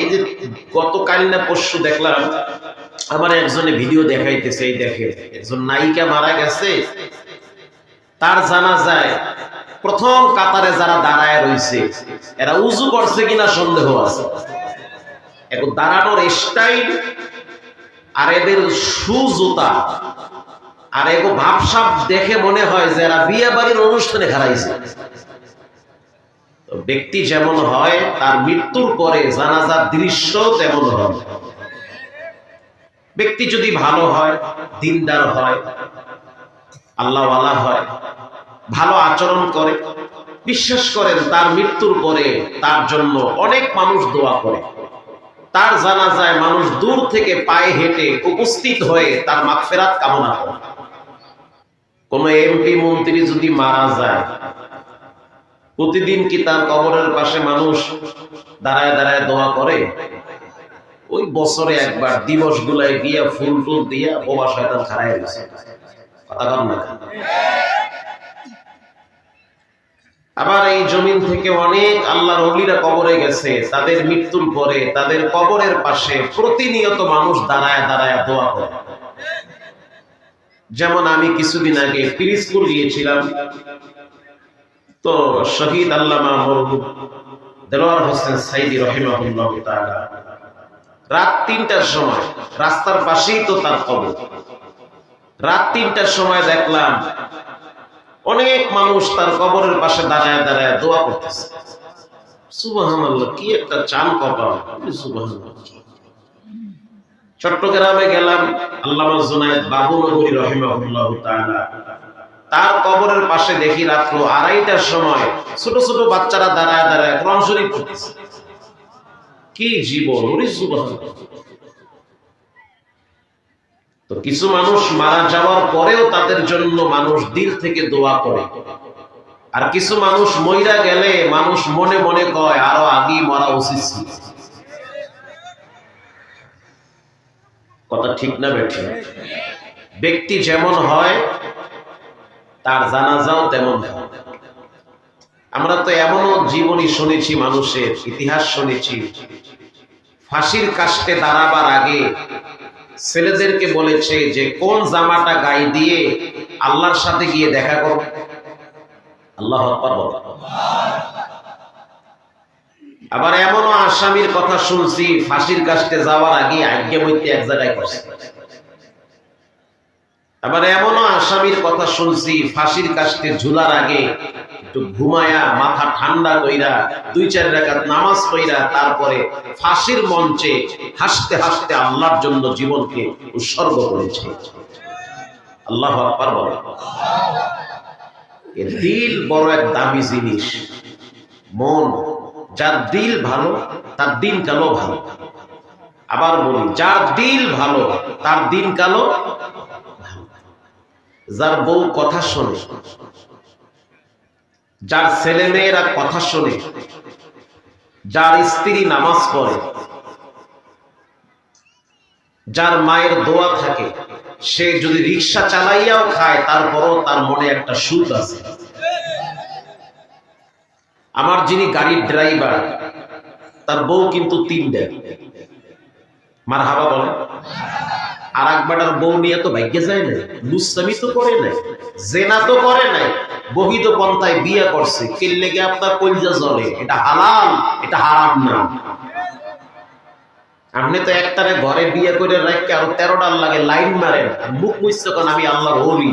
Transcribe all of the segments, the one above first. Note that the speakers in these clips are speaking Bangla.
এই যে গতকাল না পরশু দেখলাম, আমার একজনে ভিডিও দেখাইতেছে, এই দেখে একজন নায়িকা মারা গেছে। তার জানা যায় প্রথম কাতারে যারা দাঁড়ায় রয়েছে, এরা উজু করছে কিনা সন্দেহ আছে। এখন দাঁড়ানোর স্টাইল আর এদের সুজোতা, আর এগো ভাবসাপ দেখে মনে হয় যে এরা বিয়ে বাড়ির অনুষ্ঠানে হারাইছে। ব্যক্তি যেমন হয়, তার মৃত্যুর পরে জানাজার দৃশ্য তেমন হয় ব্যক্তি যদি ভালো হয়, দিনদার হয়, আল্লাহওয়ালা হয়, ভালো আচরণ করে, বিশ্বাস করেন তার মৃত্যুর পরে তার জন্য অনেক মানুষ দোয়া করে। তার জানা যায় মানুষ দূর থেকে পায়ে হেঁটে উপস্থিত হয়ে তার মাগফেরাত কামনা করে। কোন এমপি, মন্ত্রী যদি মারা যায় প্রতিদিন কি তার কবরের পাশে মানুষ দাঁড়ায় দাঁড়ায় দোয়া করে? ওই বছরে একবার দিবস গুলায় গিয়া ফুল টুল দিয়া বোবা শয়তান খারাই গেছে আবার এই জমিন থেকে অনেক আল্লাহর অলিরা কবরে গেছে, তাদের মৃত্যুর পরে তাদের কবরের পাশে প্রতিনিয়ত মানুষ দাঁড়ায় দাঁড়ায় দোয়া করে। যেমন আমি কিছুদিন আগে পিরিজপুর গিয়েছিলাম। তো শহীদ আল্লামা দেলোয়ার হোসেন সাইদি রহিমাহুল্লাহ তাআলা। রাত তিনটার সময়, রাস্তার পাশেই তো তার কবর। রাত তিনটার সময় দেখলাম অনেক মানুষ তার কবরের পাশে দাঁড়ায় দাঁড়ায় দোয়া করতেছে। সুবহানাল্লাহ, কি একটা চান কপাল। সুবহানাল্লাহ। চট্টগ্রামে গেলাম আল্লামা জুনায়েদ বাবু রহিমাহুল্লাহ তাআলা। তার কবরের পাশে দেখি রাত্র আড়াইটার সময় ছোট ছোট বাচ্চারা দাঁড়ায় দাঁড়ায় কোরআন শরীফ পড়তেছে। কি জীবন তো কিছু মানুষ মারা যাওয়ার পরেও তাদের জন্য মানুষ দিল থেকে দোয়া করে। আর কিছু মানুষ মইরা গেলে মানুষ মনে মনে কয়, আরও আগেই মরা উচিত ছিল। কথা ঠিক না বেঠি ব্যক্তি যেমন হয় তার জানাজাও তেমন। হয় আমরা তো এমনও জীবনী শুনেছি, মানুষের ইতিহাস শুনেছি। ফাঁসির কাস্টে দাঁড়াবার আগে ছেলেদেরকে বলেছে যে, কোন জামাটা গায়ে দিয়ে আল্লাহর সাথে গিয়ে দেখা করো? আল্লাহ আবার এমনও আসামির কথা শুনছি, ফাঁসির কাস্টে যাওয়ার আগে আজ্ঞা বইতে এক জায়গায় করছে আবার এমনও আসামির কথা শুনছি, ফাঁসির কাস্টে ঝুলার আগে একটু ঘুমায়া, মাথা ঠান্ডা কইরা, দুই চার রাকাত নামাজ কইরা তারপরে ফাঁসির মঞ্চে হাসতে হাসতে আল্লাহর জন্য জীবনকে উৎসর্গ করেছে। আল্লাহ দিল বড় এক দামি জিনিস। মন, যার দিল ভালো, তার দিন কালো ভালো। আবার বলি, যার দিল ভালো, তার দিন কালো। যার বউ কথা শোনে, যার ছেলে মেয়েরা কথা শোনে, যার স্ত্রী নামাজ পড়ে, যার মায়ের দোয়া থাকে, সে যদি রিক্সা চালাইয়াও খায়, তারপরও তার মনে একটা সুদ আছে। আমার যিনি গাড়ির ড্রাইভার, তার বউ কিন্তু তিনটা। মার হাবা বলে আর তো ভাগ্যে যায় না লুসামি তো করে নাই, জেনা তো করে নাই, বহিত পন্থায় করছে গিয়ে আপনার কলজা জলে এটা হালাল, এটা হারাম না। আপনি তো একটারে ঘরে বিয়ে করে রাখতে আরও তেরোটার লাগে লাইন মারেন, মুখ মুছছে কারণ আমি আল্লাহর হলি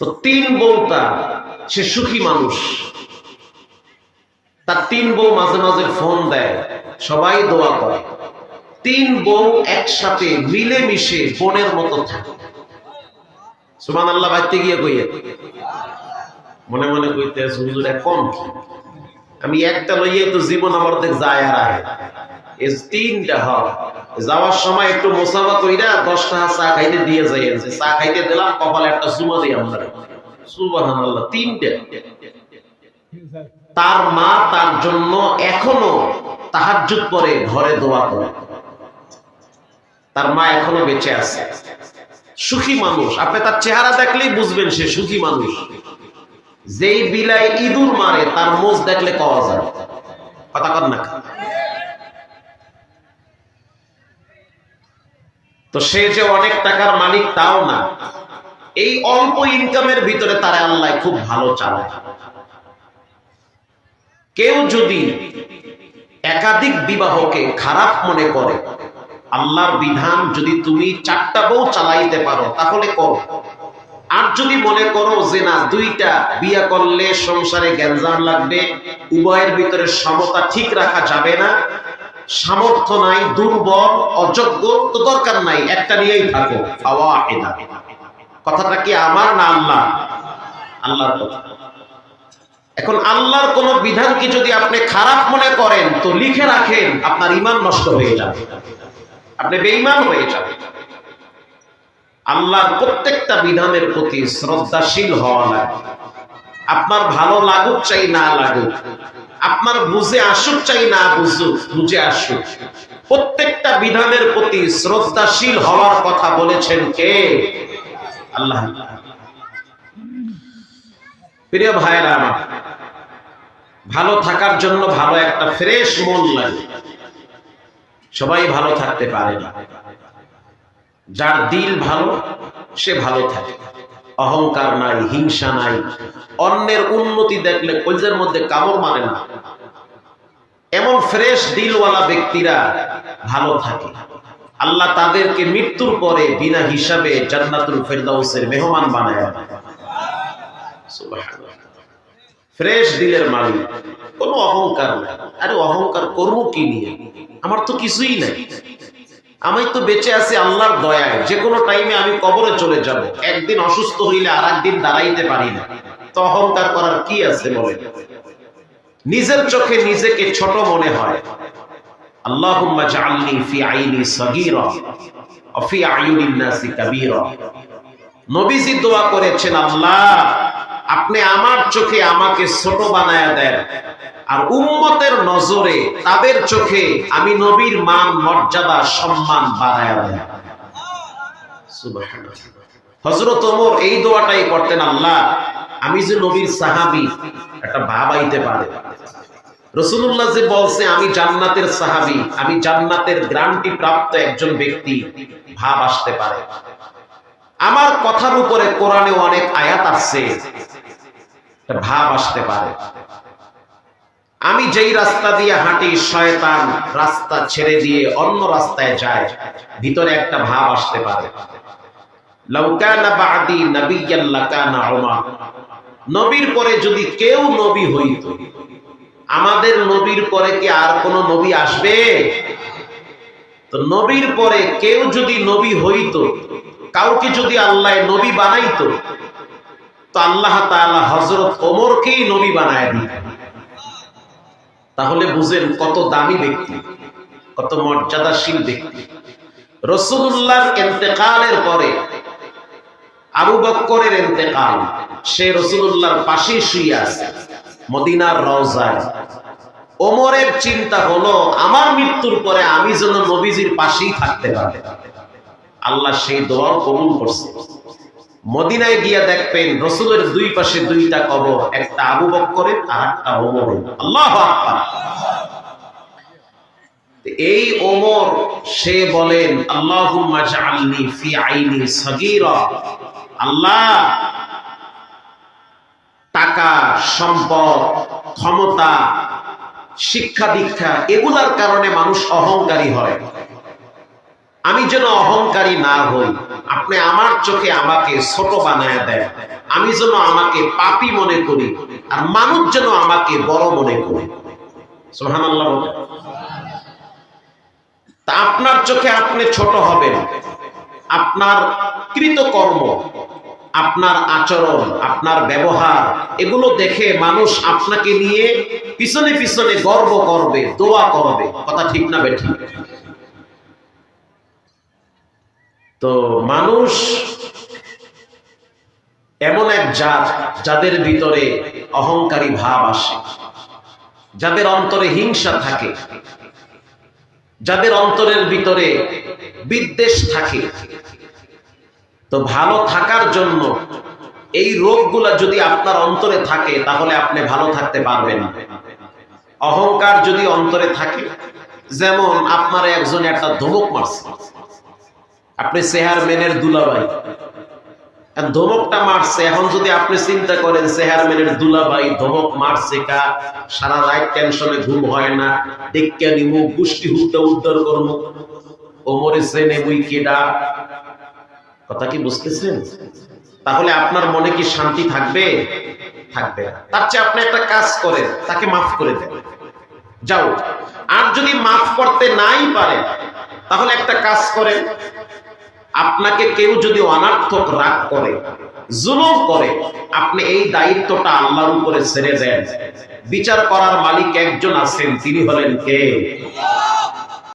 তো তিন বউটা সে সুখী মানুষ তার তিন বউ মাঝে মাঝে ফোন দেয়, সবাই দোয়া করে। তিন বউ একসাথে মিলে মিশে বোনের মতো থাকে। সুমান আল্লাহ বাইতে গিয়ে কইয়ে। মনে মনে কইতে হুজুর কম আমি একটা লইয়ে তো জীবন আমার দেখ যায় আর তিনটা হয়। যাওয়ার সময় একটু মোসাফা কইরা দশ টাকা চা খাইতে দিয়ে যাই চা খাইতে দিলাম, কপালে একটা সুমা দিই আমরা। সুবহানাল্লাহ, তিনটা। তার মা তার জন্য এখনও তাহাজ্জুদ পরে ঘরে দোয়া করে। তার মা এখনও বেঁচে আছে। সুখী মানুষ। আপনি তার চেহারা দেখলেই বুঝবেন সে সুখী মানুষ। যেই বিলাই ইঁদুর মারে, তার মোজ দেখলে পাওয়া যায় কথা কর না তো সে যে অনেক টাকার মালিক, তাও না। এই অল্প ইনকামের ভিতরে তারা আল্লাহ খুব ভালো চালায়। কেউ যদি একাধিক বিবাহকে খারাপ মনে করে, আল্লাহর বিধান যদি তুমি চারটা বউ চালাইতে পারো, তাহলে করো। আর যদি মনে করো যে না, দুইটা বিয়া করলে সংসারে গ্যাঞ্জাম লাগবে, উভয়ের ভিতরে সমতা ঠিক রাখা যাবে না, সামর্থ্য নাই, দুর্বল, অযোগ্য, তো দরকার নাই, একটা নিয়েই থাকো। কথাটা কি আমার না আল্লাহ আল্লাহর কথা। এখন আল্লাহর কোন বিধানকে যদি আপনি খারাপ মনে করেন, তো লিখে রাখেন, আপনার ইমান নষ্ট হয়ে যাবে। আপনি বেঈমান হয়ে যাবেন আল্লাহর প্রত্যেকটা বিধানের প্রতি শ্রদ্ধাশীল হওয়া লাগে। আপনার ভালো লাগুক চাই, না লাগুক। আপনার বুঝে আসুক চাই, না বুঝুক, বুঝে আসুক। প্রত্যেকটা বিধানের প্রতি শ্রদ্ধাশীল হওয়ার কথা বলেছেন কে? আল্লাহ। প্রিয় ভাইয়েরা আমার ভালো থাকার জন্য ভালো একটা ফ্রেশ মন লাগে। সবাই ভালো থাকতে পারে না। যার দিল ভালো, সে ভালো থাকে। অহংকার নাই, হিংসা নাই। অন্যের উন্নতি দেখলে কলজের মধ্যে কামড় মানে না। এমন ফ্রেশ দিলওয়ালা ব্যক্তিরা ভালো থাকে। আল্লাহ তাদেরকে মৃত্যুর পরে বিনা হিসাবে জান্নাতুল ফেরদাউসের মেহমান বানায়। ফ্রেশ দিলের মালিক। কোনো অহংকার নাই। আরে অহংকার করব কি নিয়ে? আমার তো কিছুই নাই। আমি তো বেঁচে আছি আল্লাহর দয়ায়। যে কোনো টাইমে আমি কবরে চলে যাব। একদিন অসুস্থ হইলে আর একদিন দাঁড়াইতে পারি না। তো অহংকার করার কি আছে বলে নিজের চোখে নিজেকে ছোট মনে হয়। জাআলনি ফি আইনি সগীরা নবীজি দোয়া করেছেন, আল্লাহ আপনি আমার চোখে আমাকে ছোট বানায়া দেন। আর উম্মতের নজরে তাদের চোখে আমি নবীর মান, মর্যাদা, সম্মান বাড়ায়া দেন। হজরত ওমর এই দোয়াটাই করতেন, আল্লাহ, আমি যে নবীর সাহাবি, একটা ভাব আইতে পারে। রসুল্লাহ যে বলছে, আমি জান্নাতের সাহাবি, আমি জান্নাতের গ্রান্টি প্রাপ্ত একজন ব্যক্তি, ভাব আসতে পারে। আমার কথার উপরে কোরআনে অনেক আয়াত আছে। ভাব আসতে পারে। আমি যেই রাস্তা দিয়ে হাঁটি, শয়তান রাস্তা ছেড়ে দিয়ে অন্য রাস্তায় যায়, ভিতরে একটা ভাব আসতে পারে। নবীর পরে যদি কেউ নবী হইত আমাদের নবীর পরে কি আর কোন নবী আসবে? তো নবীর পরে কেউ যদি নবী হইত, কাউকে যদি আল্লাহ নবী বানাইতো তো আল্লাহ তাআলা হযরত ওমরকেই নবী বানায় দিতেন তাহলে বুঝেন কত দামি ব্যক্তি, কত মর্যাদাশীল ব্যক্তি। রসুল্লাহর ইন্তেকালের পরে আবু বক্করের ইন্তেকাল, সে রসুল্লাহর পাশে শুয়ে আছে, মদিনার রওজায়। ওমরের চিন্তা হলো, আমার মৃত্যুর পরে আমি যেন নবীজির পাশেই থাকতে পারি। আল্লাহ সেই দোয়াও কবুল করছে। মদিনায় গিয়া দেখবেন রসুলের দুই পাশে দুইটা কবর, একটা আবু বক্করের আর একটা ওমরের। আল্লাহ এই ওমর, সে বলেন সগীরা। আল্লাহ টাকা, সম্পদ, ক্ষমতা, শিক্ষা দীক্ষা, এগুলার কারণে মানুষ অহংকারী হয়। আমি যেন অহংকারী না হই, আপনি আমার চোখে আমাকে ছোট বানায় দেন। আমি যেন আমাকে পাপি মনে করি, আর মানুষ যেন আমাকে বড় মনে করি। তা আপনার চোখে আপনি ছোট হবেন। আপনার কৃতকর্ম, আপনার আচরণ, আপনার ব্যবহার, এগুলো দেখে মানুষ আপনাকে নিয়ে পিছনে পিছনে গর্ব করবে, দোয়া করবে। কথা ঠিক না বেঠিক? তো মানুষ এমন এক জাত যাদের ভিতরে অহংকারী ভাব আসে, যাদের অন্তরে হিংসা থাকে, যাদের অন্তরের ভিতরে বিদ্বেষ থাকে। তো ভালো থাকার জন্য এই রোগগুলা যদি আপনার অন্তরে থাকে, তাহলে আপনি ভালো থাকতে পারবেন অহংকার যদি অন্তরে থাকে, যেমন আপনার একজন একটা ধমক মারছে আপনি চেয়ারম্যানের দুলাভাই। আর ধমকটা মারছে, এখন যদি আপনি চিন্তা করেন চেয়ারম্যানের দুলাভাই, ধমক মারছে কা? সারা রাত টেনশনে ঘুম হয় না টেক্কা নিমু গুষ্টি হুদ্দা উদ্ধার করব ওমরে সেনে মুই কেডা? কথা কি বুঝতেছেন? তাহলে আপনার মনে কি শান্তি থাকবে? থাকবে তার চেয়ে আপনি একটা কাজ করেন, তাকে মাফ করে দেন। যাও, আর যদি মাফ করতে নাই পারে তাহলে একটা কাজ করেন। আপনাকে কেউ যদি অনার্থক রাগ করে, জুলুম করে, আপনি এই দায়িত্বটা আল্লাহর উপরে ছেড়ে দেন। বিচার করার মালিক একজন আছেন, তিনি হলেন কে?